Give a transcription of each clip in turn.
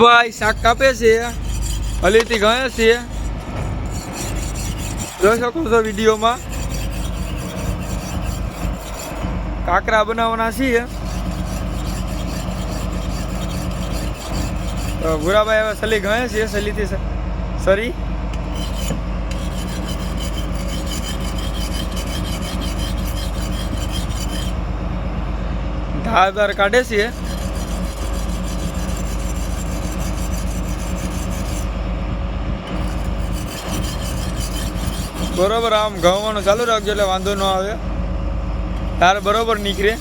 ભાઈ, શાક કાપે છે. હલીથી ગયા છે. જોઈ શકો છો વિડીયોમાં. કાકરા બનાવવાના છીએ. ભૂરાભાઈ હવે સલી ગયા છીએ સલીથી સરી ધાર કાઢે છે. બરોબર, આમ ઘઉંવાનું ચાલુ રાખજો એટલે વાંધો ન આવે. તારે બરોબર નીકળે.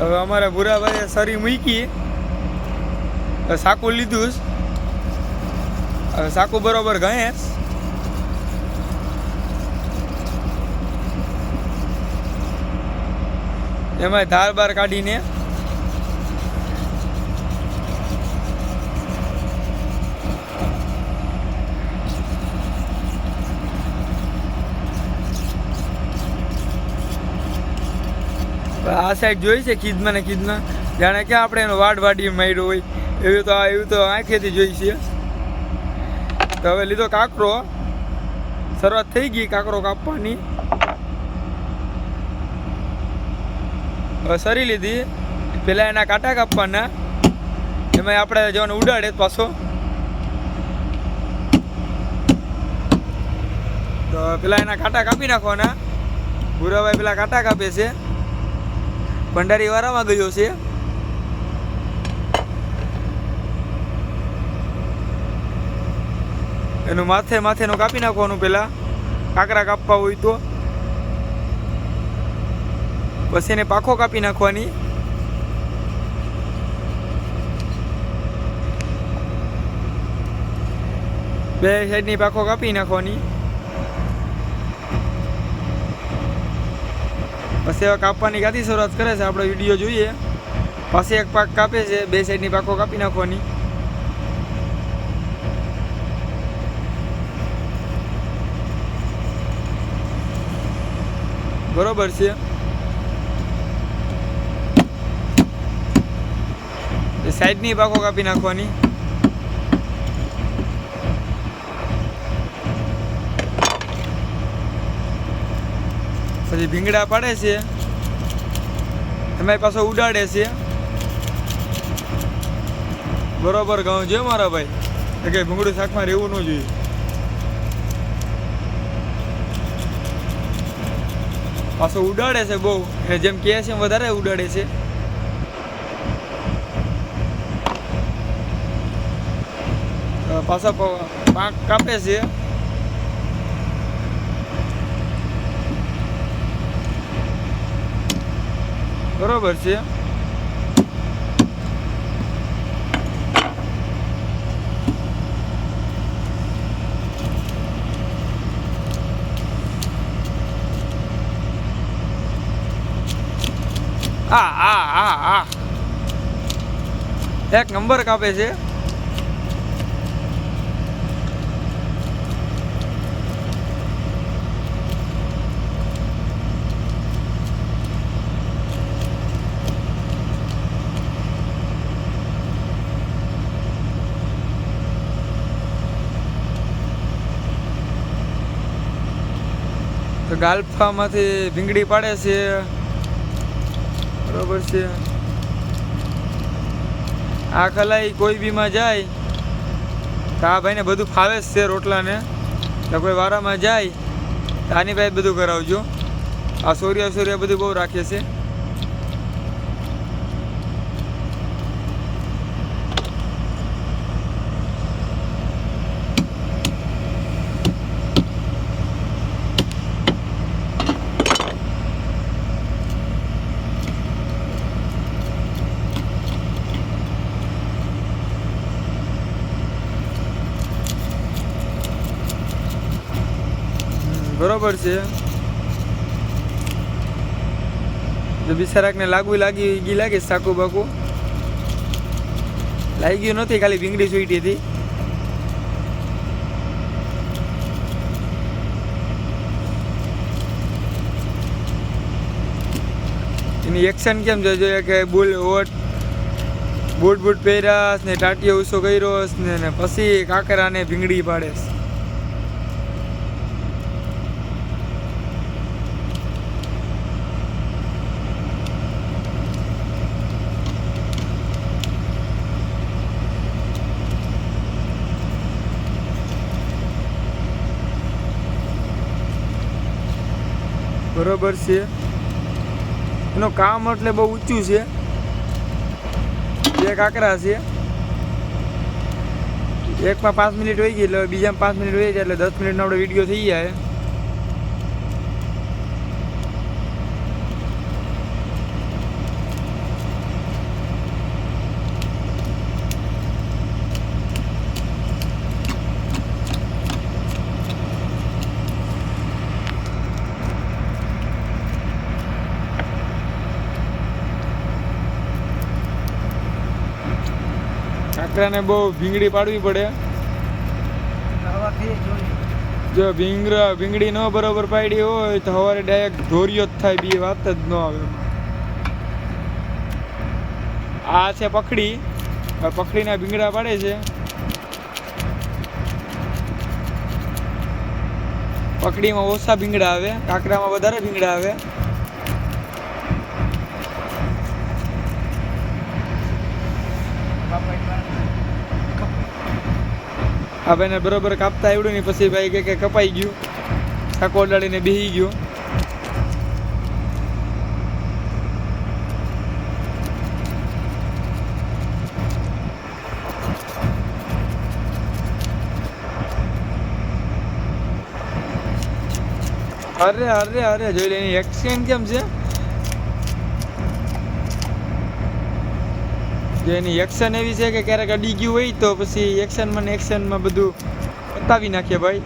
હવે અમારે ભૂરાભાઈએ સરી મૂકી. સાકું લીધું જ. હવે સાકું બરોબર ગયે. એમાં ધાર બાર કાઢીને આ સાઈડ જોઈ છે ખીદમાં ને ખીદમાં? જાણે કે આપણે એનો વાડ વાડી માર્યો હોય. એવું તો એવું તો આંખેથી જોઈ છે. તો હવે લીધો કાકરો. શરૂઆત થઈ ગઈ કાકરો કાપવાની. સરી લીધી. પેલા એના કાંટા કાપવાના. એમાં આપણે જવાનું ઉડાડે પાછો. તો પેલા એના કાંટા કાપી નાખવાના. ભૂરાભાઈ પેલા કાંટા કાપે છે. ભંડારી વારામાં ગયો છે. એનું માથે માથેનું કાપી નાખવાનું પેલા. કાકરા કાપવા હોય તો. પછી એને પાખો કાપી નાખવાની. બે સાઈડની પાખો કાપી નાખવાની. પછી હવે કાપવાની ક્યાંથી શરૂઆત કરે છે. આપણે વીડિયો જોઈએ. પાસે એક પાક કાપે છે. બે સાઈડની પાકો કાપી નાખવાની. બરોબર છે. સાઈડની પાકો કાપી નાખવાની. પછી ભીંગડા પાડે છે. એમાં પાછો ઉડાડે છે. બરોબર ઘઉં છે મારા ભાઈ. એ કે ભીંગડું શાકમાં રહેવું ન જોઈએ. પાછો ઉડાડે છે બહુ. એ જેમ કહે છે એમ વધારે ઉડાડે છે. પાછા પાક કાપે છે. બરોબર છે. આ આ આ આ. એક નંબર કાપે છે. ગાલ્ફામાંથી ભીંગડી પાડે છે. બરોબર છે. આ ખલાઈ કોઈ બીમાં જાય. તો આ ભાઈને બધું ફાવે છે રોટલાને. તો કોઈ વારામાં જાય. તો આની ભાઈ બધું કરાવજો. આ સોરિયા સોરિયા બધું બહુ રાખે છે. બરોબર છે જો બિસારાકને લાગુ લાગી ગઈ લાગે સાકુ બાકુ. લાગી ગયું નથી, ખાલી ભીંગડી સુઈટી હતી. એની એક્શન કેમ જોઈએ કે બુલ ઓટ બૂટ બૂટ પહેર્યા ને ટાટીઓ ઉસો કર્યો ને પછી કાકરાને ભીંગડી પાડે છે. બરોબર છે. એનું કામ એટલે બહુ ઊંચું છે. બે કાંકરા છે. એકમાં પાંચ મિનિટ હોય ગઈ, એટલે બીજામાં પાંચ મિનિટ હોય જાય, એટલે દસ મિનિટનો આપણે વીડિયો થઈ જાય. કાંકરાને બહુ ભીંગડી પાડવી પડે. જો ભીંગરા ભીંગડી ન બરોબર પાડી હોય તો સવારે ડાયરેક્ટ ધોરિયો જ થાય બી વાત જ ન આવે આ છે પકડી પકડીના ભીંગડા પાડે છે. પકડીમાં ઓછા ભીંગડા આવે કાંકરામાં વધારે ભીંગડા આવે. આ ભાઈને બરોબર કાપતા આવડ્યું નહીં પછી ભાઈ કે કપાઈ ગયું. ઠાકો અડાડીને બેહી ગયો. અરે અરે અરે, જોઈ લે એક્શન કેમ છે? જે એની એક્શન એવી છે કે ક્યારેક અડી ગયું હોય તો પછી એક્શનમાં ને એક્શનમાં બધું પતાવી નાખીએ ભાઈ.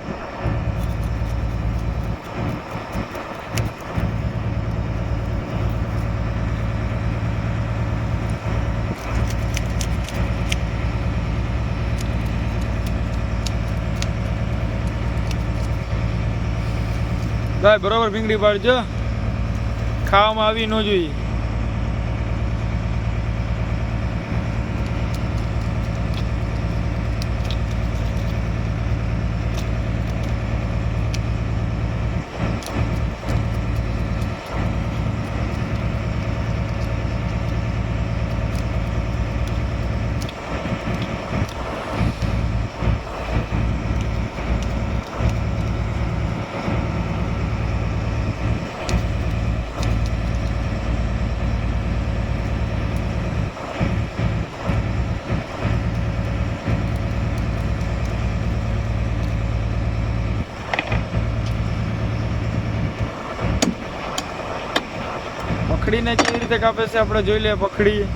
ભાઈ, બરોબર ભીંગડી પાડજો. ખાવામાં આવી ન જોઈએ. પકડીને કેવી રીતે કાપે છે આપણે જોઈ લઈએ, પકડી.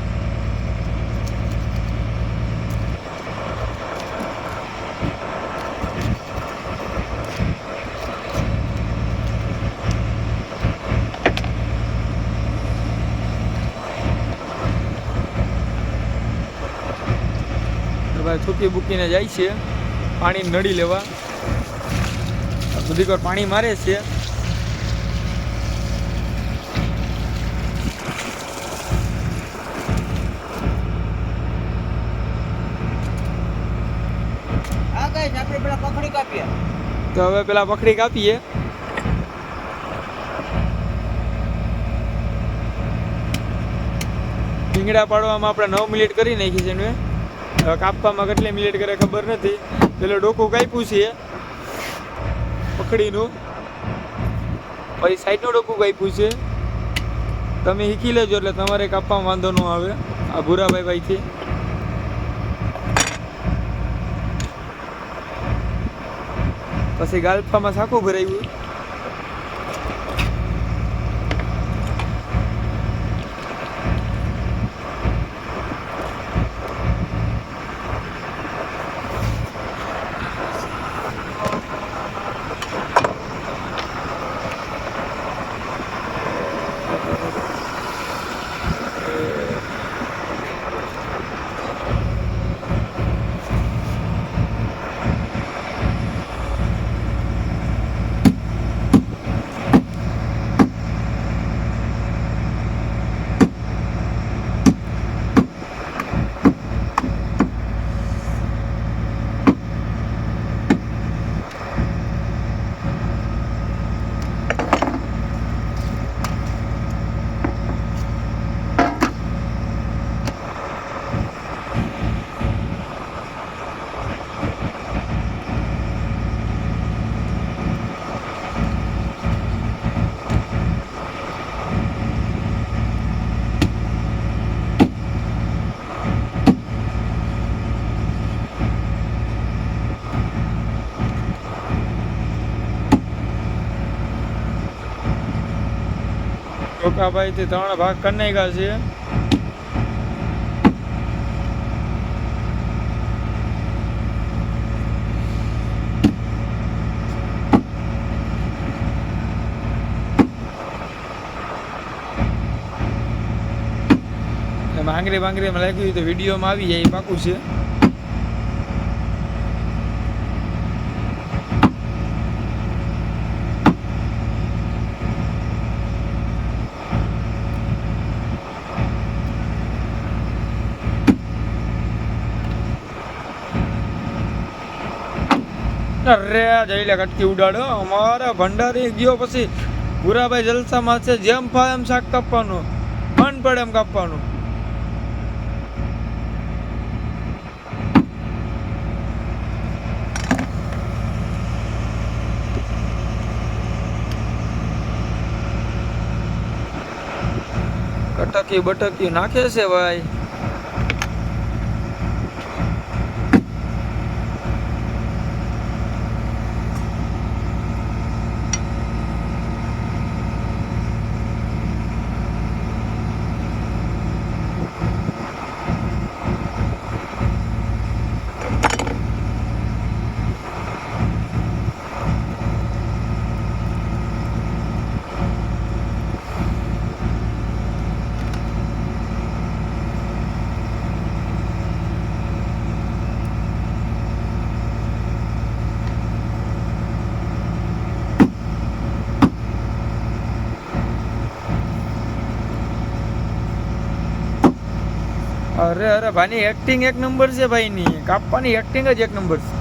ભાઈ થૂકી બૂકીને જાય છે, પાણી નડી લેવા. બધી પાણી મારે છે આ કઈ આપણે પેલા પકડી કાપીએ તો હવે પેલા પકડી કાપીએ ભીંગડા પાડવામાં આપણે નવ મિનિટ કરી નાખી છે એનું. હવે કાપવામાં કેટલી મિનિટ કરે ખબર નથી. પેલું ડોકું કાપ્યું છે. પકડીનું પછી સાઈડનું ડોકું કાપ્યું છે. તમે શીખી લેજો એટલે તમારે કાપવામાં વાંધો ન આવે. આ ભૂરાભાઈ ભાઈથી. પછી ગાલ્ફામાં સાખું ભરાયું કાકાભાઈથી ત્રણ ભાગ કરી નાખ્યા છે. એમ આંગળી બાંગળીમાં લાગ્યું તો વિડીયોમાં આવી જાય પાકું છે. અરે જઈલે કટકી ઉડાડો. અમારા ભંડારી ગયો પછી ભૂરાભાઈ જલસામાં છે, જેમ ફાવે એમ શાક કાપવાનું. મન પડે એમ કાપવાનું. કટકી બટકી નાખે છે ભાઈ. અરે અરે ભાઈની એક્ટિંગ એક નંબર છે ભાઈની. કાપવાની એક્ટિંગ જ એક નંબર છે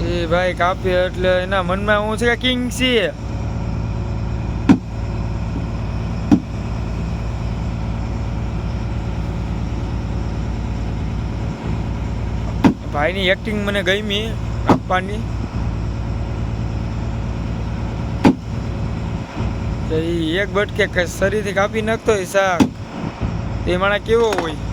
એ ભાઈ કાપી એટલે એના મનમાં હું છે કે કિંગ છે ભાઈની એક્ટિંગ મને ગમી કાપવાની એક બટકે શરીર શરીરથી કાપી નાખતો હોય શાક. એ માણા કેવો હોય?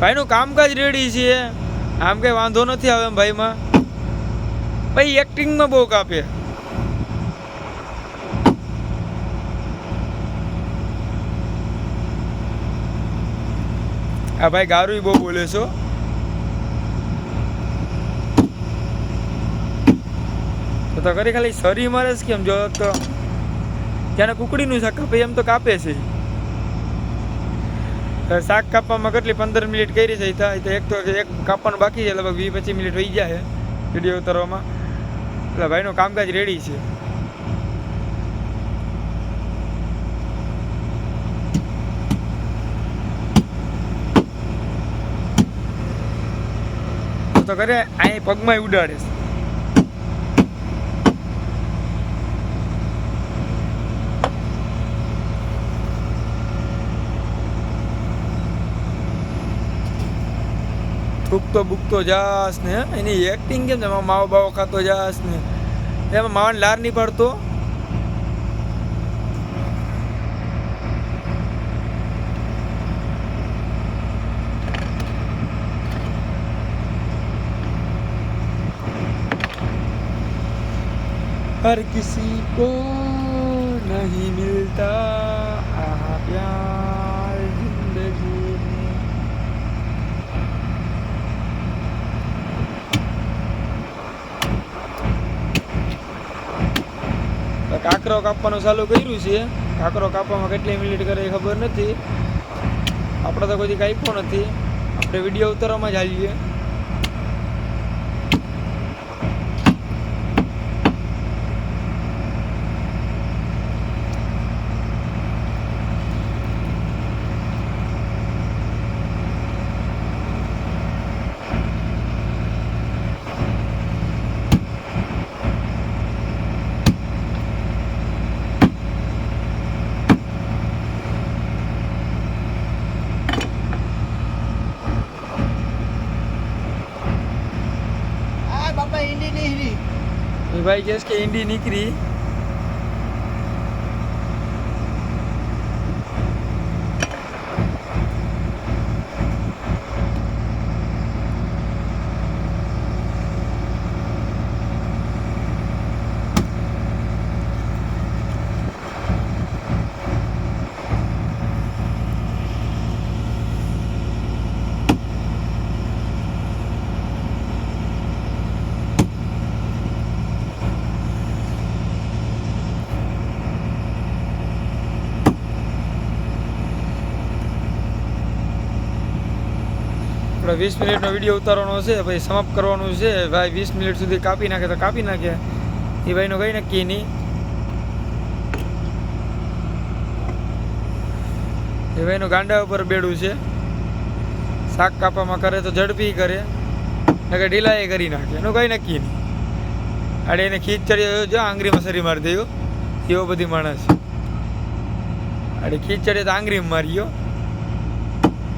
ભાઈનું કામકાજ રેડી છે. આમ કંઈ વાંધો નથી આવે ભાઈમાં. ભાઈ એક્ટિંગમાં બહુ કાપે. આ ભાઈ ગારું બહુ બોલે છો તો તો કરી ખાલી શરી મારે કેમ જો તો? ત્યાં કુકડીનું શાક કાપે, એમ તો કાપે છે. શાક કાપવામાં કેટલી? પંદર મિનિટ કરી છે. તો એક તો એક કાપવાનું બાકી છે, લગભગ વીસ પચીસ મિનિટ વહી જાય વીડિયો ઉતારવામાં. એટલે ભાઈનું કામકાજ રેડી છે. તો કરે અહીં પગમાં ઉડાડે છે. થૂકતો બુકતો જાસ ને હે? એની એક્ટિંગ કેમ છે એમાં માવો બાવો ખાતો જાસ ને એમાં માવાની લાર નહીં પડતો हर किसी को नहीं मिलता કાકરો કાપવાનું ચાલુ કર્યું છે. કાકરો કાપવામાં કેટલી મિનિટ કરે એ ખબર નથી. આપણે તો કોઈ કાપ્યો નથી. આપણે વીડિયો ઉતારવામાં જ હાલીએ આ બાપા ઈંડી ની હીરી એ ભાઈ કહેશ કે ઈંડી નીકળી. આપણે વીસ મિનિટનો વીડિયો ઉતારવાનો છે ભાઈ સમાપ્ત કરવાનું છે. ભાઈ વીસ મિનિટ સુધી કાપી નાખે તો કાપી નાખે. એ ભાઈનું કંઈ નક્કી નહીં. એ ભાઈનું ગાંડા ઉપર બેડું છે. શાક કાપવામાં કરે તો ઝડપી કરે. નકર ઢીલાએ કરી નાખે. એનું કંઈ નક્કી નહીં. આડે એને ખીચ ચડી જો આંગળીમાં સરી મારી દયો એવો બધી માણસ. આડે ખીચ ચડે તો આંગળીમાં મારી ગયો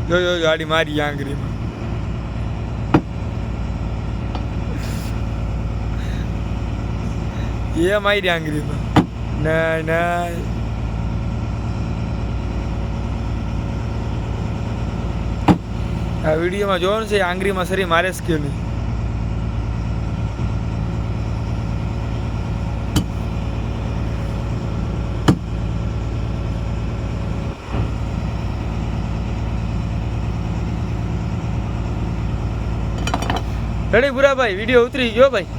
જો જો, આડી મારી આંગળીમાં. એ મારી આંગળીમાં ના ના આ વિડીયોમાં જોવાનું છે, આંગળીમાં સરી મારે જ કે નહીં? રેડી ભૂરાભાઈ વીડિયો ઉતરી ગયો ભાઈ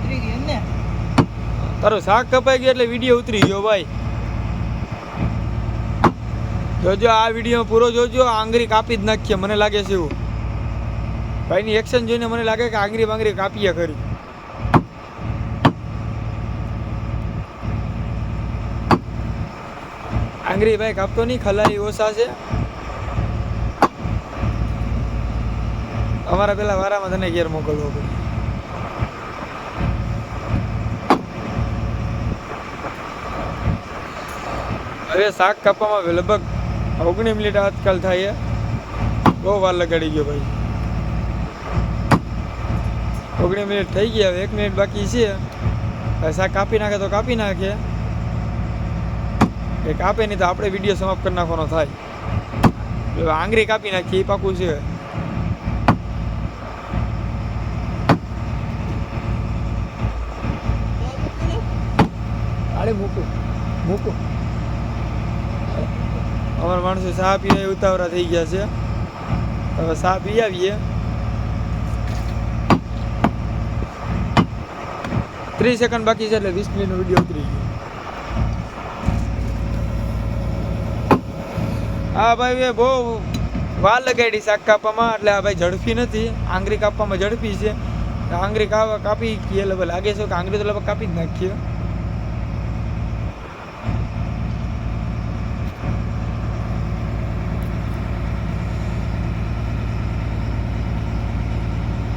ઉતરી ગઈ એમ ને તારું શાક કપાઈ ગયું એટલે વીડિયો ઉતરી ગયો ભાઈ. જોજો, આ વીડિયો પૂરો જોજો આંગળી કાપી જ નાખીએ, મને લાગે છે એવું. ભાઈની એક્શન જોઈને મને લાગે કે આંગળી બાંગરી કાપીએ ખરી. આંગળી ભાઈ કાપતો નહીં ખલાઈ ઓછા છે. અમારા પેલા વારામાં તને ઘેર મોકલવો પડે હવે શાક કાપવામાં લગભગ ઓગણીસ મિનિટ આજકાલ થાય બહુ વાર લગાડી ગયો ભાઈ. ઓગણીસ મિનિટ થઈ ગયા, હવે એક મિનિટ બાકી છે. શાક કાપી નાખે તો કાપી નાખે. એ કાપે નહીં તો આપણે વીડિયો સમાપ્ત કરી નાખવાનો થાય. આંગળી કાપી નાખીએ, એ પાકું છે. મૂકું મૂકું. અમારા માણસો ચા પીને ઉતાવળા થઈ ગયા છે. હવે ચા પી આવીએ. ત્રીસ સેકન્ડ બાકી છે એટલે વીસ મિનિટનો વીડિયો ઉતરી ગયો. હા ભાઈ, એ બહુ વાર લગાડી શાક કાપવામાં, એટલે આ ભાઈ ઝડપી નથી. આંગળી કાપવામાં ઝડપી છે. આંગળી કાપ એટલે લાગે છે કે આંગળી તો લગભગ કાપી જ નાખીએ.